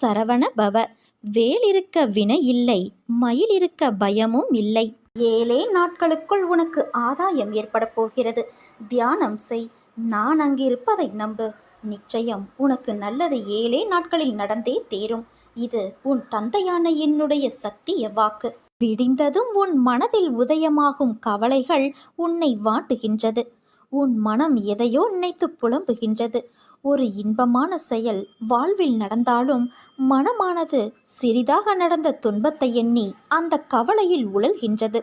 சரவண பவ. வேல் இருக்க வினை இல்லை மயில் இருக்க பயமும் இல்லை. ஏழே நாட்களுக்குள் உனக்கு ஆதாயம் ஏற்பட போகிறது. தியானம் செய் நான் அங்கிருப்பதை நம்பு. நிச்சயம் உனக்கு நல்லது ஏழே நாட்களில் நடந்தே தேரும். இது உன் தந்தையான என்னுடைய சத்திய வாக்கு. விடிந்ததும் உன் மனதில் உதயமாகும் கவலைகள் உன்னை வாட்டுகின்றது. உன் மனம் எதையோ நினைத்து புலம்புகின்றது. ஒரு இன்பமான செயல் வாழ்வில் நடந்தாலும் மனமானது சிறிதாக நடந்த துன்பத்தை எண்ணி அந்த கவலையில் உழல்கின்றது.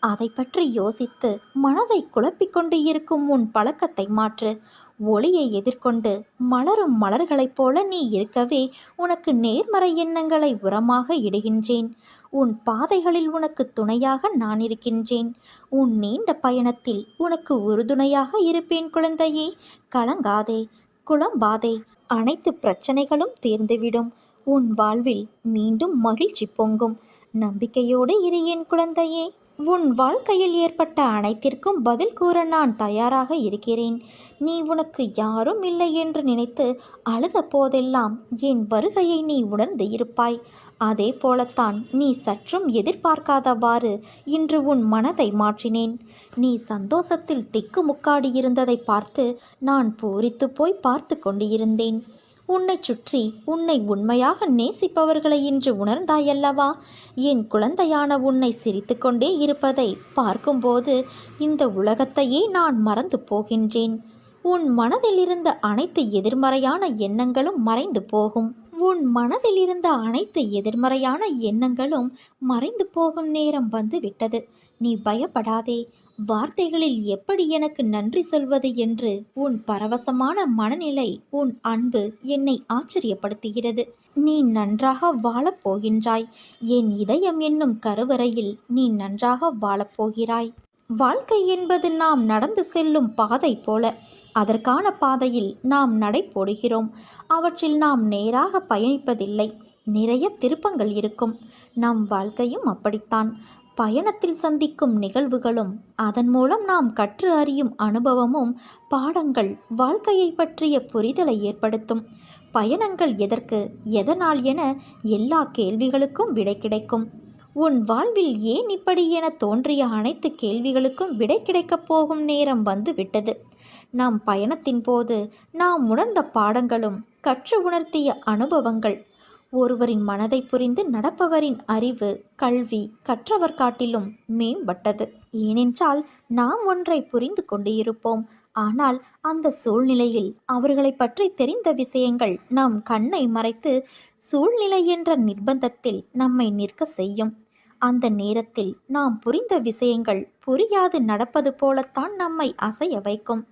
அதை பற்றி யோசித்து மனதை குழப்பிக் கொண்டு இருக்கும் உன் பழக்கத்தை மாற்று. ஒளியை எதிர்கொண்டு மலரும் மலர்களைப் போல நீ இருக்கவே உனக்கு நேர்மறை எண்ணங்களை உரமாக இடுகின்றேன். உன் பாதைகளில் உனக்கு துணையாக நான் இருக்கின்றேன். உன் நீண்ட பயணத்தில் உனக்கு உறுதுணையாக இருப்பேன் குழந்தையே. கலங்காதே. குழம்பாதே. அனைத்து பிரச்சனைகளும் தீர்ந்துவிடும். உன் வாழ்வில் மீண்டும் மகிழ்ச்சி பொங்கும். நம்பிக்கையோடு இரு என் குழந்தையே. உன் வாழ்க்கையில் ஏற்பட்ட அனைத்திற்கும் பதில் கூற நான் தயாராக இருக்கிறேன். நீ உனக்கு யாரும் இல்லை என்று நினைத்து அழுத போதெல்லாம் என் வருகையை நீ உணர்ந்து இருப்பாய். அதே போலத்தான் நீ சற்றும் எதிர்பார்க்காதவாறு இன்று உன் மனதை மாற்றினேன். நீ சந்தோஷத்தில் திக்குமுக்காடி இருந்ததை பார்த்து நான் பூரித்து போய் பார்த்து கொண்டிருந்தேன். உன்னை சுற்றி உன்னை உண்மையாக நேசிப்பவர்களை இன்று உணர்ந்தாயல்லவா? என் குழந்தையான உன்னை சிரித்துக்கொண்டே இருப்பதை பார்க்கும்போது இந்த உலகத்தையே நான் மறந்து போகின்றேன். உன் மனதில் இருந்த அனைத்து எதிர்மறையான எண்ணங்களும் மறைந்து போகும். உன் மனதில் இருந்த அனைத்து எதிர்மறையான எண்ணங்களும் மறைந்து போகும் நேரம் வந்து விட்டது நீ பயப்படாதே. வார்த்தைகளில் எப்படி எனக்கு நன்றி சொல்வது என்று உன் பரவசமான மனநிலை உன் அன்பு என்னை ஆச்சரியப்படுத்துகிறது. நீ நன்றாக வாழப் போகின்றாய் என் இதயம் என்னும் கருவறையில் நீ நன்றாக வாழப்போகிறாய். வாழ்க்கை என்பது நாம் நடந்து செல்லும் பாதை போல. அதற்கான பாதையில் நாம் நடை போடுகிறோம் அவற்றில் நாம் நேராக பயணிப்பதில்லை. நிறைய திருப்பங்கள் இருக்கும். நம் வாழ்க்கையும் அப்படித்தான். பயணத்தில் சந்திக்கும் நிகழ்வுகளும் அதன் மூலம் நாம் கற்று அறியும் அனுபவமும் பாடங்கள் வாழ்க்கையை பற்றிய புரிதலை ஏற்படுத்தும். பயணங்கள் எதற்கு எதனால் என எல்லா கேள்விகளுக்கும் விடை கிடைக்கும். உன் வாழ்வில் ஏன் இப்படி என தோன்றிய அனைத்து கேள்விகளுக்கும் விடை கிடைக்கப் போகும் நேரம் வந்து விட்டது. நம் பயணத்தின் போது நாம் உணர்ந்த பாடங்களும் கற்று உணர்த்திய அனுபவங்கள் ஒருவரின் மனதை புரிந்து நடப்பவரின் அறிவு கல்வி கற்றவர் காட்டிலும் மேம்பட்டது. ஏனென்றால் நாம் ஒன்றை புரிந்து கொண்டு இருப்போம் ஆனால் அந்த சூழ்நிலையில் அவர்களை பற்றி தெரிந்த விஷயங்கள் நம் கண்ணை மறைத்து சூழ்நிலை என்ற நிர்பந்தத்தில் நம்மை நிற்க செய்யும். அந்த நேரத்தில் நாம் புரிந்த விஷயங்கள் புரியாது நடப்பது போலத்தான் நம்மை அசைய வைக்கும்.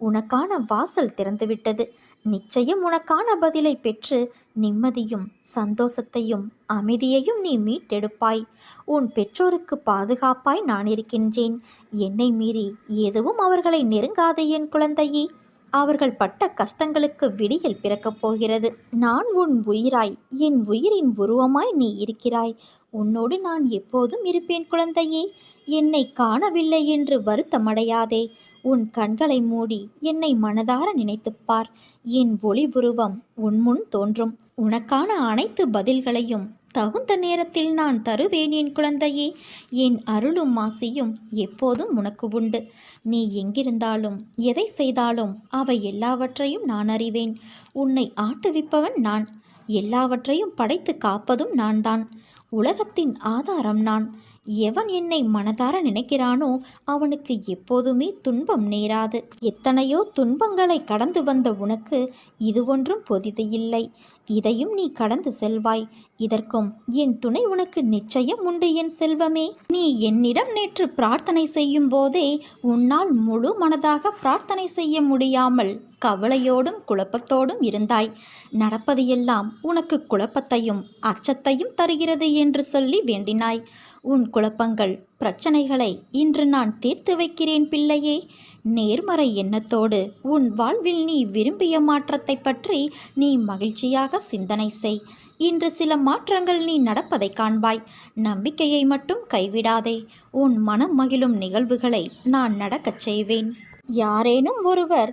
உனக்கான வாசல் திறந்துவிட்டது. நிச்சயம் உனக்கான பதிலை பெற்று நிம்மதியும் சந்தோஷத்தையும் அமைதியையும் நீ மீட்டெடுப்பாய். உன் பெற்றோருக்கு பாதுகாப்பாய் நான் இருக்கின்றேன். என்னை மீறி எதுவும் அவர்களை நெருங்காது என் குழந்தையே. அவர்கள் பட்ட கஷ்டங்களுக்கு விடியல் பிறக்கப் போகிறது. நான் உன் உயிராய் என் உயிரின் உருவமாய் நீ இருக்கிறாய். உன்னோடு நான் எப்போதும் இருப்பேன் குழந்தையே. என்னை காணவில்லை என்று வருத்தமடையாதே. உன் கண்களை மூடி என்னை மனதார நினைத்துப் பார். என் ஒளி உருவம் உன் முன் தோன்றும். உனக்கான அனைத்து பதில்களையும் தகுந்த நேரத்தில் நான் தருவேன் என் குழந்தையே. என் அருளும் மாசியும் எப்போதும் உனக்கு உண்டு. நீ எங்கிருந்தாலும் எதை செய்தாலும் அவை எல்லாவற்றையும் நான் அறிவேன். உன்னை ஆட்டுவிப்பவன் நான். எல்லாவற்றையும் படைத்து காப்பதும் நான் தான் உலகத்தின் ஆதாரம் நான். எவன் என்னை மனதார நினைக்கிறானோ அவனுக்கு எப்போதுமே துன்பம் நேராது. எத்தனையோ துன்பங்களை கடந்து வந்த உனக்கு இது ஒன்றும் பொதிது இல்லை. இதையும் நீ கடந்து செல்வாய். இதற்கும் என் துணை உனக்கு நிச்சயம் உண்டு என் செல்வமே. நீ என்னிடம் நேற்று பிரார்த்தனை செய்யும் போதே உன்னால் முழு மனதாக பிரார்த்தனை செய்ய முடியாமல் கவலையோடும் குழப்பத்தோடும் இருந்தாய். நடப்பது எல்லாம் உனக்கு குழப்பத்தையும் அச்சத்தையும் தருகிறது என்று சொல்லி வேண்டினாய். உன் குழப்பங்கள் பிரச்சனைகளை இன்று நான் தீர்த்து வைக்கிறேன் பிள்ளையே. நேர்மறை எண்ணத்தோடு உன் வாழ்வில் நீ விரும்பிய மாற்றத்தை பற்றி நீ மகிழ்ச்சியாக சிந்தனை செய். இன்று சில மாற்றங்கள் நீ நடப்பதை காண்பாய். நம்பிக்கையை மட்டும் கைவிடாதே. உன் மனம் மகிழும் நிகழ்வுகளை நான் நடக்கச் செய்வேன். யாரேனும் ஒருவர்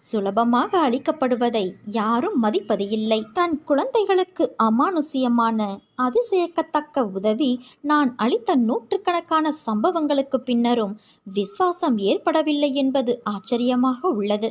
சுலபமாக அளிக்கப்படுவதை யாரும் மதிப்பது இல்லை. தன் குழந்தைகளுக்கு அமானுஷ்யமான அதிசயக்கத்தக்க உதவி நான் அளித்த நூற்றுக்கணக்கான சம்பவங்களுக்கு பின்னரும் விசுவாசம் ஏற்படவில்லை என்பது ஆச்சரியமாக உள்ளது.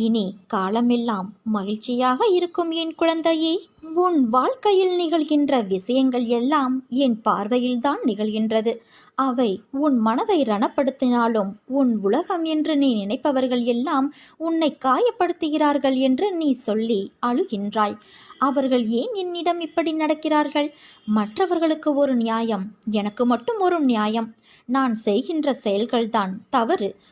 இனி காலமெல்லாம் மகிழ்ச்சியாக இருக்கும் என் குழந்தையே. உன் வாழ்க்கையில் நிகழ்கின்ற விஷயங்கள் எல்லாம் என் பார்வையில்தான் நிகழ்கின்றது. அவை உன் மனதை ரணப்படுத்தினாலும் உன் உலகம் என்று நீ நினைப்பவர்கள் எல்லாம் உன்னை காயப்படுத்துகிறார்கள் என்று நீ சொல்லி அழுகின்றாய். அவர்கள் ஏன் என்னிடம் இப்படி நடக்கிறார்கள்? மற்றவர்களுக்கு ஒரு நியாயம் எனக்கு மட்டும் ஒரு நியாயம். நான் செய்கின்ற செயல்கள்தான் தவறு.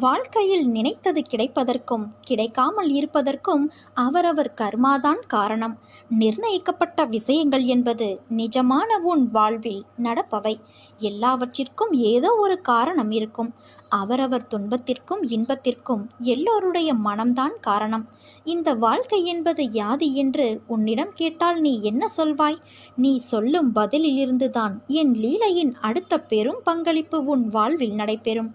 வாழ்க்கையில் நினைத்தது கிடைப்பதற்கும் கிடைக்காமல் இருப்பதற்கும் அவரவர் கர்மாதான் காரணம். நிர்ணயிக்கப்பட்ட விஷயங்கள் என்பது நிஜமான உன் வாழ்வில் நடப்பவை. எல்லாவற்றிற்கும் ஏதோ ஒரு காரணம் இருக்கும். அவரவர் துன்பத்திற்கும் இன்பத்திற்கும் எல்லோருடைய மனம்தான் காரணம். இந்த வாழ்க்கை என்பது யாது என்று உன்னிடம் கேட்டால் நீ என்ன சொல்வாய்? நீ சொல்லும் பதிலிலிருந்துதான் என் லீலையின் அடுத்த பெரும் பங்களிப்பு உன் வாழ்வில் நடைபெறும்.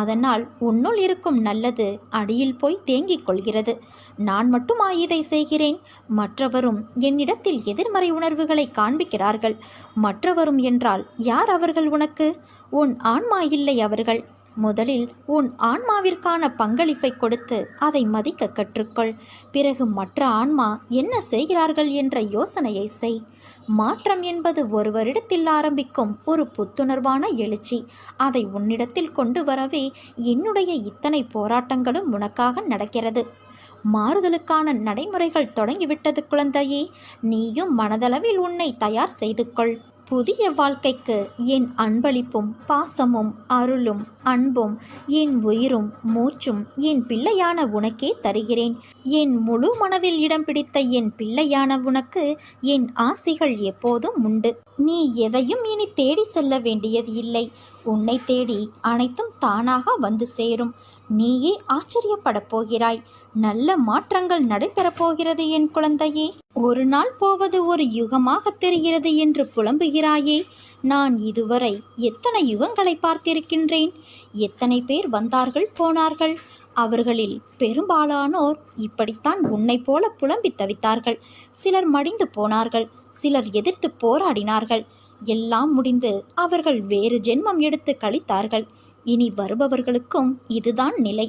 அதனால் உன்னுள் இருக்கும் நல்லது அடியில் போய் தேங்கிக் கொள்கிறது. நான் மட்டுமா இதை செய்கிறேன். மற்றவரும் என்னிடத்தில் எதிர்மறை உணர்வுகளை காண்பிக்கிறார்கள். மற்றவரும் என்றால் யார் அவர்கள் உனக்கு? உன் ஆன்மா இல்லை அவர்கள். முதலில் உன் ஆன்மாவிற்கான பங்களிப்பை கொடுத்து அதை மதிக்க கற்றுக்கொள். பிறகு மற்ற ஆன்மா என்ன செய்கிறார்கள் என்ற யோசனையை செய். மாற்றம் என்பது ஒருவரிடத்தில் ஆரம்பிக்கும் ஒரு புத்துணர்வான எழுச்சி. அதை உன்னிடத்தில் கொண்டு வரவே என்னுடைய இத்தனை போராட்டங்களும் உனக்காக நடக்கிறது. மாறுதலுக்கான நடைமுறைகள் தொடங்கிவிட்டது குழந்தையே. நீயும் மனதளவில் உன்னை தயார் செய்து கொள் புதிய வாழ்க்கைக்கு என் அன்பளிப்பும் பாசமும் அருளும் அன்பும் என் உயிரும் மூச்சும் என் பிள்ளையான உனக்கே தருகிறேன். என் முழு மனதில் இடம் பிடித்த என் பிள்ளையான உனக்கு என் ஆசைகள் எப்போதும் உண்டு. நீ எதையும் இனி தேடி செல்ல வேண்டியது இல்லை. உன்னை தேடி அனைத்தும் தானாக வந்து சேரும். நீயே ஆச்சரியப்படப் போகிறாய். நல்ல மாற்றங்கள் நடைபெறப் போகிறது என் குழந்தையே. ஒரு நாள் போவது ஒரு யுகமாக தெரிகிறது என்று புலம்புகிறாயே. நான் இதுவரை எத்தனை யுகங்களை பார்த்திருக்கின்றேன்? எத்தனை பேர் வந்தார்கள் போனார்கள்? அவர்களில் பெரும்பாலானோர் இப்படித்தான் உன்னை போல புலம்பி தவித்தார்கள். சிலர் மடிந்து போனார்கள் சிலர் எதிர்த்து போராடினார்கள். எல்லாம் முடிந்து அவர்கள் வேறு ஜென்மம் எடுத்து கழித்தார்கள். இனி வருபவர்களுக்கும் இதுதான் நிலை.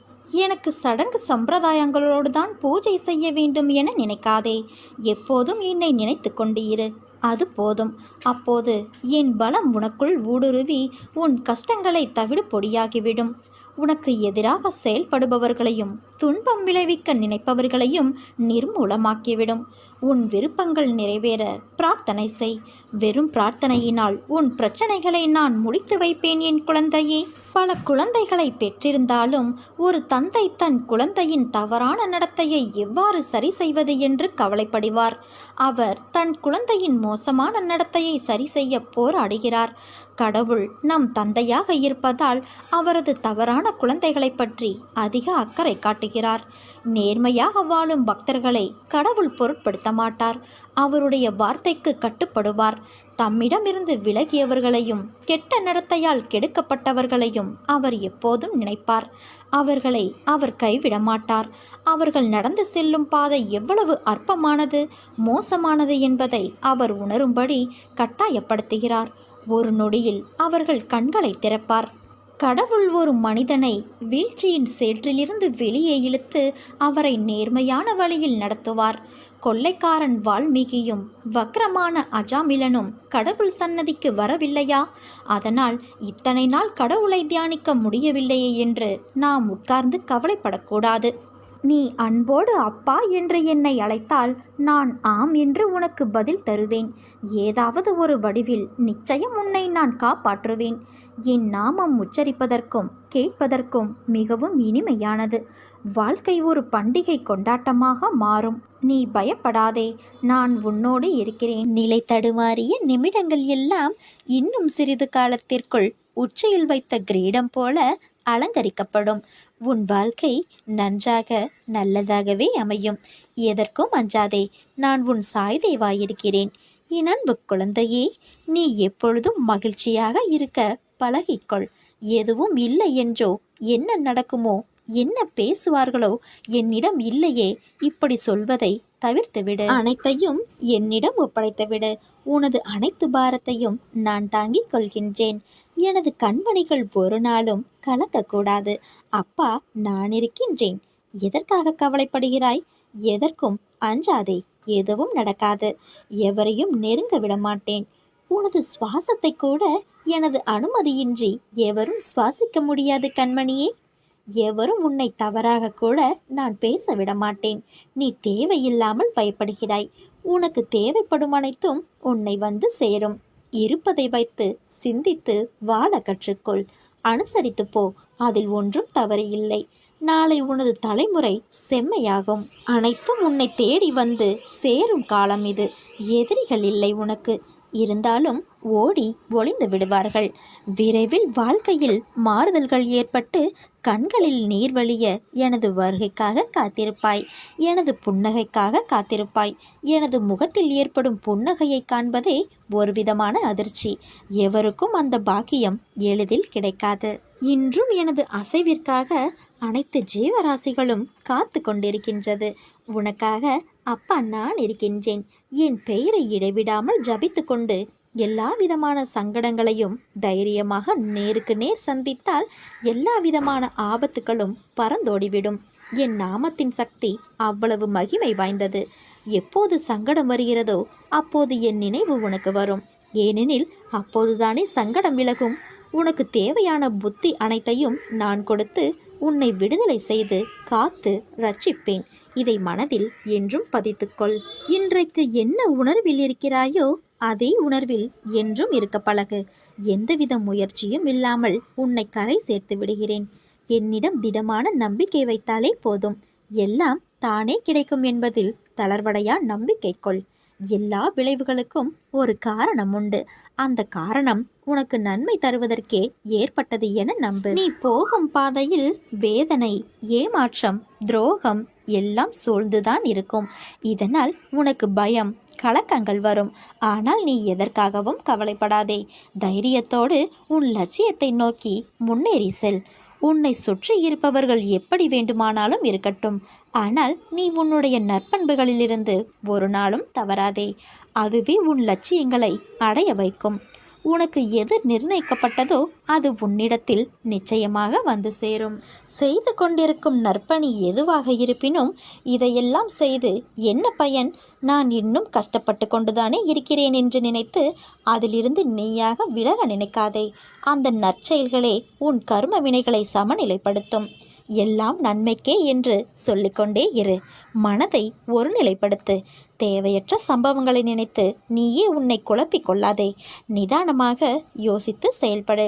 எனக்கு சடங்கு சம்பிரதாயங்களோடு தான் பூஜை செய்ய வேண்டும் என நினைக்காதே. எப்போதும் என்னை நினைத்து கொண்டு இரு. அது போதும். அப்போது என் பலம் உனக்குள் ஊடுருவி உன் கஷ்டங்களை தவிடு பொடியாகிவிடும். உனக்கு எதிராக செயல்படுபவர்களையும் துன்பம் விளைவிக்க நினைப்பவர்களையும் நிர்மூலமாக்கிவிடும். உன் விருப்பங்கள் நிறைவேற பிரார்த்தனை செய். வெறும் பிரார்த்தனையினால் உன் பிரச்சனைகளை நான் முடித்து வைப்பேன் என் குழந்தையே. பல குழந்தைகளை பெற்றிருந்தாலும் ஒரு தந்தை தன் குழந்தையின் தவறான நடத்தையை எவ்வாறு சரி செய்வது என்று கவலைப்படுவார். அவர் தன் குழந்தையின் மோசமான நடத்தையை சரி செய்ய போராடுகிறார். கடவுள் நம் தந்தையாக இருப்பதால் அவரது தவறான குழந்தைகளை பற்றி அதிக அக்கறை காட்டுகிறார். நேர்மையாக வாழும் பக்தர்களை கடவுள் பொருட்படுத்த மாட்டார் அவருடைய வார்த்தைக்கு கட்டுப்படுவார். தம்மிடமிருந்து விலகியவர்களையும் கெட்ட நடத்தையால் கெடுக்கப்பட்டவர்களையும் அவர் எப்போதும் நினைப்பார். அவர்களை அவர் கைவிட மாட்டார் அவர்கள் நடந்து செல்லும் பாதை எவ்வளவு அற்பமானது மோசமானது என்பதை அவர் உணரும்படி கட்டாயப்படுத்துகிறார். ஒரு நொடியில் அவர்கள் கண்களை திறப்பார். கடவுள் ஒரு மனிதனை வீழ்ச்சியின் சேற்றிலிருந்து வெளியே இழுத்து அவரை நேர்மையான வழியில் நடத்துவார். கொள்ளைக்காரன் வால்மீகியும் வக்ரமான அஜாமிலனும் கடவுள் சன்னதிக்கு வரவில்லையா? அதனால் இத்தனை நாள் கடவுளை தியானிக்க முடியவில்லையே என்று நாம் உட்கார்ந்து கவலைப்படக்கூடாது. நீ அன்போடு அப்பா என்று என்னை அழைத்தால் நான் ஆம் என்று உனக்கு பதில் தருவேன். ஏதாவது ஒரு வடிவில் நிச்சயம் உன்னை நான் காப்பாற்றுவேன். என் நாமம் உச்சரிப்பதற்கும் கேட்பதற்கும் மிகவும் இனிமையானது. வாழ்க்கை ஒரு பண்டிகை கொண்டாட்டமாக மாறும். நீ பயப்படாதே நான் உன்னோடு இருக்கிறேன். நிலை தடுமாறிய நிமிடங்கள் எல்லாம் இன்னும் சிறிது காலத்திற்குள் உச்சியில் வைத்த கிரீடம் போல அலங்கரிக்கப்படும். உன் வாழ்க்கை நன்றாக நல்லதாகவே அமையும். எதற்கும் அஞ்சாதே நான் உன் சாய்தேவாயிருக்கிறேன். என் அன்பு குழந்தையே நீ எப்பொழுதும் மகிழ்ச்சியாக இருக்க பழகிக்கொள். எதுவும் இல்லை என்றோ என்ன நடக்குமோ என்ன பேசுவார்களோ என்னிடம் இல்லையே இப்படி சொல்வதை தவிர்த்துவிடு. அனைத்தையும் என்னிடம் ஒப்படைத்துவிடு. உனது அனைத்து பாரத்தையும் நான் தாங்கிக் கொள்கின்றேன். எனது கண்மணிகள் ஒரு நாளும் கலக்கக்கூடாது. அப்பா நான் இருக்கின்றேன். எதற்காக கவலைப்படுகிறாய்? எதற்கும் அஞ்சாதே எதுவும் நடக்காது. எவரையும் நெருங்க விட மாட்டேன் உனது சுவாசத்தை கூட எனது அனுமதியின்றி எவரும் சுவாசிக்க முடியாது கண்மணியே. எவரும் உன்னை தவறாக கூட நான் பேச விட மாட்டேன் நீ தேவையில்லாமல் பயப்படுகிறாய். உனக்கு தேவைப்படும் அனைத்தும் உன்னை வந்து சேரும். இருப்பதை வைத்து சிந்தித்து வாழ கற்றுக்கொள். அனுசரித்து போ. அதில் ஒன்றும் தவறு இல்லை நாளை உனது தலைமுறை செம்மையாகும். அனைத்தும் உன்னை தேடி வந்து சேரும் காலம் இது. எதிரிகள் இல்லை உனக்கு. இருந்தாலும் ஓடி ஒளிந்து விடுவார்கள். விரைவில் வாழ்க்கையில் மாறுதல்கள் ஏற்பட்டு கண்களில் நீர் வழிய எனது வருகைக்காக காத்திருப்பாய் எனது புன்னகைக்காக காத்திருப்பாய். எனது முகத்தில் ஏற்படும் புன்னகையை காண்பதே ஒரு விதமான அதிர்ச்சி. எவருக்கும் அந்த பாக்கியம் எளிதில் கிடைக்காது. இன்றும் எனது அசைவிற்காக அனைத்து ஜீவராசிகளும் காத்து கொண்டிருக்கின்றது. உனக்காக அப்பா நான் இருக்கின்றேன். என் பெயரை இடைவிடாமல் ஜபித்து கொண்டு எல்லா விதமான சங்கடங்களையும் தைரியமாக நேருக்கு நேர் சந்தித்தால் எல்லா விதமான ஆபத்துகளும் பறந்தோடிவிடும். என் நாமத்தின் சக்தி அவ்வளவு மகிமை வாய்ந்தது. எப்போது சங்கடம் வருகிறதோ அப்போது என் நினைவு உனக்கு வரும். ஏனெனில் அப்போதுதானே சங்கடம் விலகும். உனக்கு தேவையான புத்தி அனைத்தையும் நான் கொடுத்து உன்னை விடுதலை செய்து காத்து ரட்சிப்பேன். இதை மனதில் என்றும் பதித்துக்கொள். இன்றைக்கு என்ன உணர்வில் இருக்கிறாயோ அதே உணர்வில் என்றும் இருக்க பழகு. எந்தவித முயற்சியும் இல்லாமல் உன்னை கரை சேர்த்து விடுகிறேன். என்னிடம் திடமான நம்பிக்கை வைத்தாலே போதும். எல்லாம் தானே கிடைக்கும் என்பதில் தளர்வடையா நம்பிக்கை கொள். எல்லா விளைவுகளுக்கும் ஒரு காரணம் உண்டு அந்த காரணம் உனக்கு நன்மை தருவதற்கே ஏற்பட்டது என நம்பு. நீ போகும் பாதையில் வேதனை ஏமாற்றம் துரோகம் எல்லாம் சூழ்ந்துதான் இருக்கும். இதனால் உனக்கு பயம் கலக்கங்கள் வரும். ஆனால் நீ எதற்காகவும் கவலைப்படாதே. தைரியத்தோடு உன் லட்சியத்தை நோக்கி முன்னேறி செல். உன்னை சுற்றி இருப்பவர்கள் எப்படி வேண்டுமானாலும் இருக்கட்டும். ஆனால் நீ உன்னுடைய நற்பண்புகளிலிருந்து ஒரு நாளும் தவறாதே. அதுவே உன் லட்சியங்களை அடைய வைக்கும். உனக்கு எது நிர்ணயிக்கப்பட்டதோ அது உன்னிடத்தில் நிச்சயமாக வந்து சேரும். செய்து கொண்டிருக்கும் நற்பணி எதுவாக இருப்பினும் இதையெல்லாம் செய்து என்ன பயன்? நான் இன்னும் கஷ்டப்பட்டு கொண்டுதானே இருக்கிறேன் என்று நினைத்து அதிலிருந்து நீயாக விலக நினைக்காதே. அந்த நற்செயல்களே உன் கர்ம வினைகளை சமநிலைப்படுத்தும். எல்லாம் நன்மைக்கே என்று சொல்லிக்கொண்டே இரு. மனதை ஒருநிலைப்படுத்து. தேவையற்ற சம்பவங்களை நினைத்து நீயே உன்னை குழப்பிக் கொள்ளாதே. நிதானமாக யோசித்து செயல்படு.